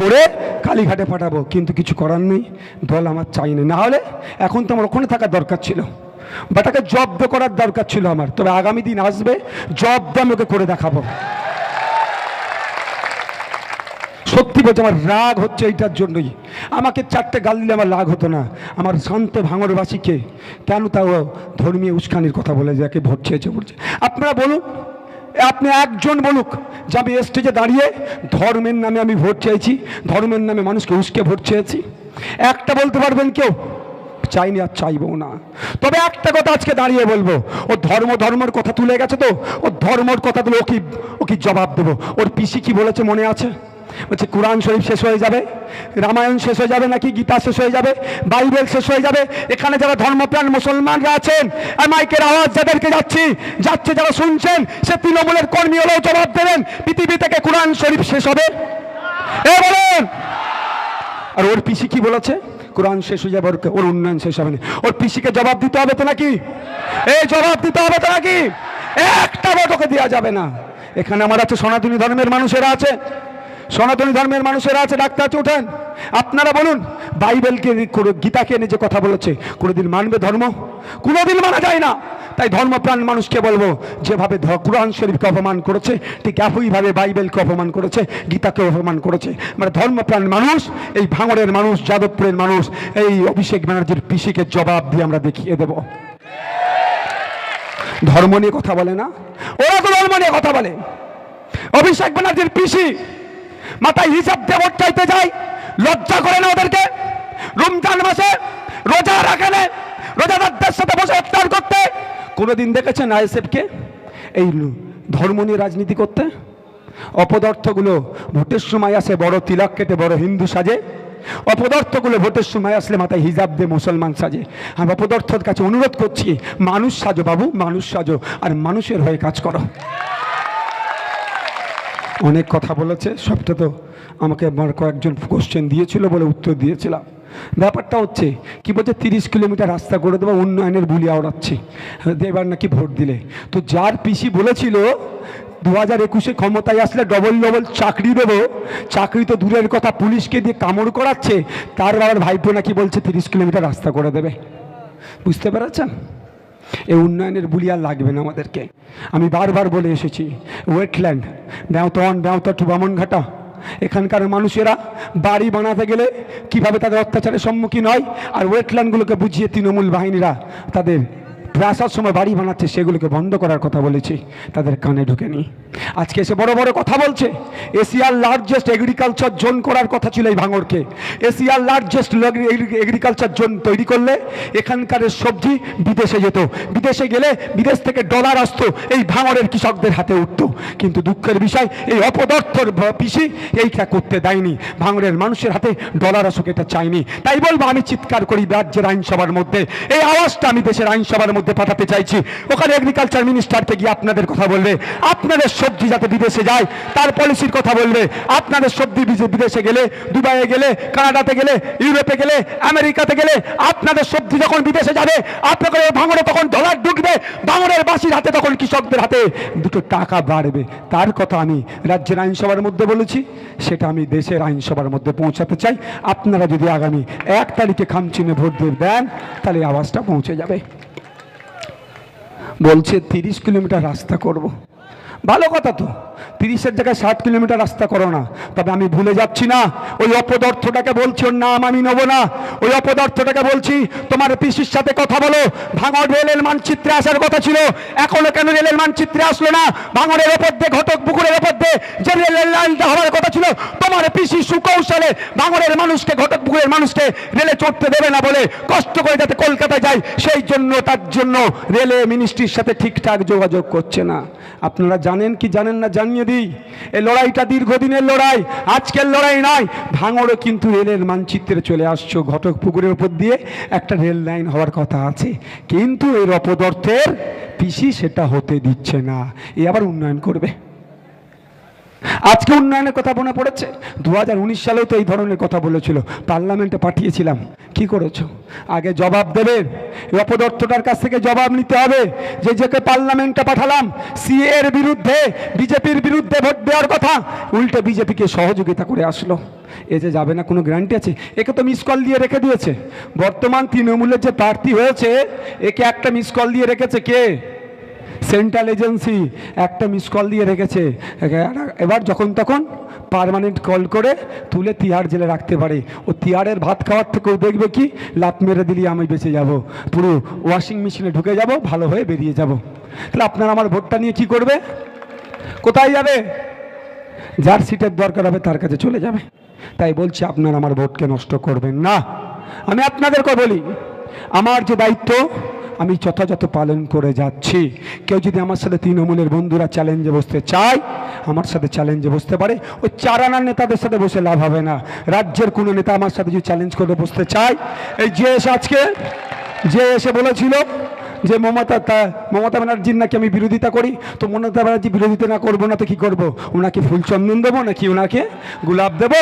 করে কালীঘাটে পাঠাবো। কিন্তু কিছু করার নেই। দল আমার চাই না না হলে এখন তো আমার ওখানে থাকার দরকার ছিল। বাটাকে জব্দ করার দরকার ছিল আমার। তবে আগামী দিন আসবে, জব্দ আমি ওকে করে দেখাবো। সত্যি বলছে আমার রাগ হচ্ছে এইটার জন্যই। আমাকে চারটে গাল দিলে আমার রাগ হতো না। আমার শান্ত ভাঙরবাসীকে কেন তাও ধর্মীয় উস্কানির কথা বলে যাকে ভোট চেয়েছে বলছে। আপনারা বলুন আপনি একজন বলুক যে আমি স্টেজে দাঁড়িয়ে ধর্মের নামে আমি ভোট চাইছি, ধর্মের নামে মানুষকে উস্কে ভোট চেয়েছি। একটা বলতে পারবেন কেউ? চাইনি আর চাইব না। তবে একটা কথা আজকে দাঁড়িয়ে বলব, ও ধর্ম ধর্মের কথা তুলে গেছে তো, ও ধর্মর কথা তুলে ও কি ও কি জবাব দেবো? ওর পিসি কি বলেছে মনে আছে? বলছে, কোরআন শরীফ শেষ হয়ে যাবে, রামায়ণ শেষ হয়ে যাবে নাকি গীতা শেষ হয়ে যাবে, বাইবেল শেষ হয়ে যাবে, এখানে যারা ধর্মপ্রাণ মুসলমানরা আছেন মাইকের আওয়াজ যাদেরকে যাচ্ছি, যাচ্ছে যারা শুনছেন, সে তৃণমূলের কর্মী হলেও জবাব দেবেন, পৃথিবী থেকে কোরআন শরীফ শেষ হবে। এ বলেন! আর ওর পিসি কি বলেছে? কোরআন শেষ হয়ে যাবে ওর উন্নয়ন শেষ হবে না। ওর পিসিকে জবাব দিতে হবে তো নাকি? এই জবাব দিতে হবে তো নাকি? একটা ভোট ওকে দেওয়া যাবে না। এখানে আমার আছে সনাতনী ধর্মের মানুষেরা আছে। সনাতনী ধর্মের মানুষেরা আছে, ডাক্তার ওঠেন আপনারা বলুন, বাইবেলকে গীতাকে এনে যে কথা বলেছে, কোনোদিন মানবে ধর্ম? কোনোদিন মানা যায় না। তাই ধর্মপ্রাণ মানুষকে বলব, যেভাবে কোরআন শরীফকে অপমান করেছে, ঠিক একইভাবে বাইবেলকে অপমান করেছে, গীতাকে অপমান করেছে। মানে ধর্মপ্রাণ মানুষ, এই ভাঙড়ের মানুষ, যাদবপুরের মানুষ, এই অভিষেক ব্যানার্জির পিসিকে জবাব দিয়ে আমরা দেখিয়ে দেব। ধর্ম নিয়ে কথা বলে না? ওরা তো ধর্ম নিয়ে কথা বলে। অভিষেক ব্যানার্জির পিসি মাথায় হিসাব দিয়ে ভোট চাইতে যায়। লজ্জা করে না ওদেরকে? রমজান মাসে রোজা রাখে না রোজাদারদের সাথে বসে ইফতার করতে? কোনোদিন দেখেছেন আইএসএফকে? এই ধর্ম নিয়ে রাজনীতি করতে? অপদার্থগুলো ভোটের সময় আসে বড় তিলক কেটে বড় হিন্দু সাজে। অপদার্থগুলো ভোটের সময় আসলে মাথায় হিজাব দিয়ে মুসলমান সাজে। আমি অপদার্থর কাছে অনুরোধ করছি, মানুষ সাজো বাবু, মানুষ সাজো, আর মানুষের হয়ে কাজ করো। অনেক কথা বলেছে, সবটা তো আমাকে আমার কয়েকজন কোশ্চেন দিয়েছিল বলে উত্তর দিয়েছিলাম। ব্যাপারটা হচ্ছে, কি বলছে, তিরিশ কিলোমিটার রাস্তা করে দেবো, উন্নয়নের বুলি আওড়াচ্ছি। এবার নাকি ভোট দিলে। তো যার পিসি বলেছিল দু হাজার একুশে ক্ষমতায় আসলে ডবল ডবল চাকরি দেবো, চাকরি তো দূরের কথা, পুলিশকে দিয়ে কামড় করাচ্ছে, তার বাবার ভাইপো নাকি বলছে, তিরিশ কিলোমিটার রাস্তা করে দেবে। বুঝতে পেরেছেন? এই উন্নয়নের বুলি আর লাগবে না আমাদেরকে। আমি বারবার বলে এসেছি, ওয়েটল্যান্ড ব্যাঁতন ব্যাঁতা টু বামনঘাটা, এখানকার মানুষেরা বাড়ি বানাতে গেলে কীভাবে তাদের অত্যাচারের সম্মুখীন হয় আর ওয়েটল্যান্ডগুলোকে বুঝিয়ে তৃণমূল বাহিনীরা তাদের আসার সময় বাড়ি বানাচ্ছে সেগুলোকে বন্ধ করার কথা বলেছি, তাদের কানে ঢুকেনি। আজকে এসে বড় বড় কথা বলছে। এশিয়ার লার্জেস্ট এগ্রিকালচার জোন করার কথা ছিল এই ভাঙড়কে এশিয়ার লার্জেস্ট এগ্রিকালচার জোন তৈরি করলে এখানকার সবজি বিদেশে যেত। বিদেশে গেলে বিদেশ থেকে ডলার আসতো, এই ভাঙড়ের কৃষকদের হাতে উঠত। কিন্তু দুঃখের বিষয়, এই অপদার্থর পিসি এইটা করতে দেয়নি। ভাঙড়ের মানুষের হাতে ডলার আসুক এটা চাইনি। তাই বলব, আমি চিৎকার করি রাজ্যের আইনসভার মধ্যে। এই আওয়াজটা আমি দেশের আইনসভার মধ্যে পাঠাতে চাইছি। ওখানে এগ্রিকালচার মিনিস্টারকে গিয়ে আপনাদের কথা বলবে। আপনাদের সবজি যাতে বিদেশে যায়, তার পলিসির কথা বলবে। আপনাদের সবজি বিদেশে গেলে, দুবাইয়ে গেলে, কানাডাতে গেলে, ইউরোপে গেলে, আমেরিকাতে গেলে, আপনাদের সবজি যখন বিদেশে যাবে, আপনাদের ভাঙড়ে তখন ডলার ঢুকবে ভাঙড়ের বাসির হাতে তখন কৃষকদের হাতে দুটো টাকা বাড়বে। তার কথা আমি রাজ্যের আইনসভার মধ্যে বলেছি, সেটা আমি দেশের আইনসভার মধ্যে পৌঁছাতে চাই। আপনারা যদি আগামী এক তারিখে খামচিনে ভোট দিয়ে দেন, তাহলে আওয়াজটা পৌঁছে যাবে। বলছে তিরিশ কিলোমিটার রাস্তা করব। ভালো কথা তো। তিরিশের জায়গায় ষাট কিলোমিটার রাস্তা করো না। তবে আমি ভুলে যাচ্ছি না, ওই অপদার্থটাকে বলছি, ওর নাম আমি নেব না। ওই অপদার্থটাকে বলছি, তোমার পিসির সাথে কথা বলো। ভাঙড় রেলের মানচিত্রে আসার কথা ছিল, এখনও কেন রেলের মানচিত্রে আসলো না? ভাঙড়ের ওপর দিয়ে, ঘটক পুকুরের ওপর দিয়ে যে রেলের লাইনটা হওয়ার কথা ছিল, তোমার পিসি সুকৌশলে ভাঙড়ের মানুষকে, ঘটক পুকুরের মানুষকে রেলে চড়তে দেবে না বলে কষ্ট করে যাতে কলকাতায় যায়, সেই জন্য, তার জন্য রেলে মিনিস্ট্রির সাথে ঠিকঠাক যোগাযোগ করছে না। আপনারা জানেন কি জানেন না জানিয়ে দিই? এই লড়াইটা দীর্ঘদিনের লড়াই, আজকের লড়াই নয়। ভাঙড়ে কিন্তু রেলের মানচিত্রে চলে আসছো ঘটক পুকুরের উপর দিয়ে। একটা রেল লাইন হওয়ার কথা আছে। কিন্তু এর অপদর্থের পিসি সেটা হতে দিচ্ছে না। এ আবার উন্নয়ন করবে। আজকে উন্নয়নের কথা মনে পড়েছে? দু হাজার উনিশ সালেও তো এই ধরনের কথা বলেছিল। পার্লামেন্টে পাঠিয়েছিলাম। কি করেছ? আগে জবাব এই অপদর্থটার কাছ থেকে জবাব নিতে হবে। যে যাকে পার্লামেন্টে পাঠালাম, সিএ এর বিরুদ্ধে, বিজেপির বিরুদ্ধে ভোট দেওয়ার কথা, উল্টে বিজেপিকে সহযোগিতা করে আসলো। এ যে যাবে না, কোনো গ্যারান্টি আছে? একে তো মিস কল দিয়ে রেখে দিয়েছে। বর্তমান তৃণমূলের যে প্রার্থী হয়েছে, একে একটা মিস কল দিয়ে রেখেছে কে? সেন্ট্রাল এজেন্সি একটা মিস কল দিয়ে রেখেছে। এবার যখন তখন পার্মানেন্ট কল করে তুলে তিহার জেলে রাখতে পারে। ও তিহারের ভাত খাওয়ার থেকেও দেখবে কি লাত মেরে দিলি, আমি বেঁচে যাব। পুরো ওয়াশিং মেশিনে ঢুকে যাব, ভালো হয়ে বেরিয়ে যাব। তাহলে আপনার আমার ভোটটা নিয়ে কি করবে? কোথায় যাবে? যার সিটের দরকার হবে তার কাছে চলে যাবে। তাই বলছি, আপনার আমার ভোটকে নষ্ট করবেন না। আমি আপনাদেরকে বলি, আমার যে দায়িত্ব আমি যথাযথ পালন করে যাচ্ছি। কেউ যদি আমার সাথে তৃণমূলের বন্ধুরা চ্যালেঞ্জে বসতে চায়, আমার সাথে চ্যালেঞ্জে বসতে পারে। ওই চারানার নেতাদের সাথে বসে লাভ হবে না। রাজ্যের কোনো নেতা আমার সাথে যদি চ্যালেঞ্জ করে বসতে চায়, এই যে এসে আজকে, যে এসে বলেছিল যে মমতা তা, মমতা ব্যানার্জির নাকি আমি বিরোধিতা করি, তো মমতা ব্যানার্জি বিরোধিতা না করব না তো কী করব? ওনাকে ফুল চন্দন দেবো নাকি ওনাকে গোলাপ দেবো?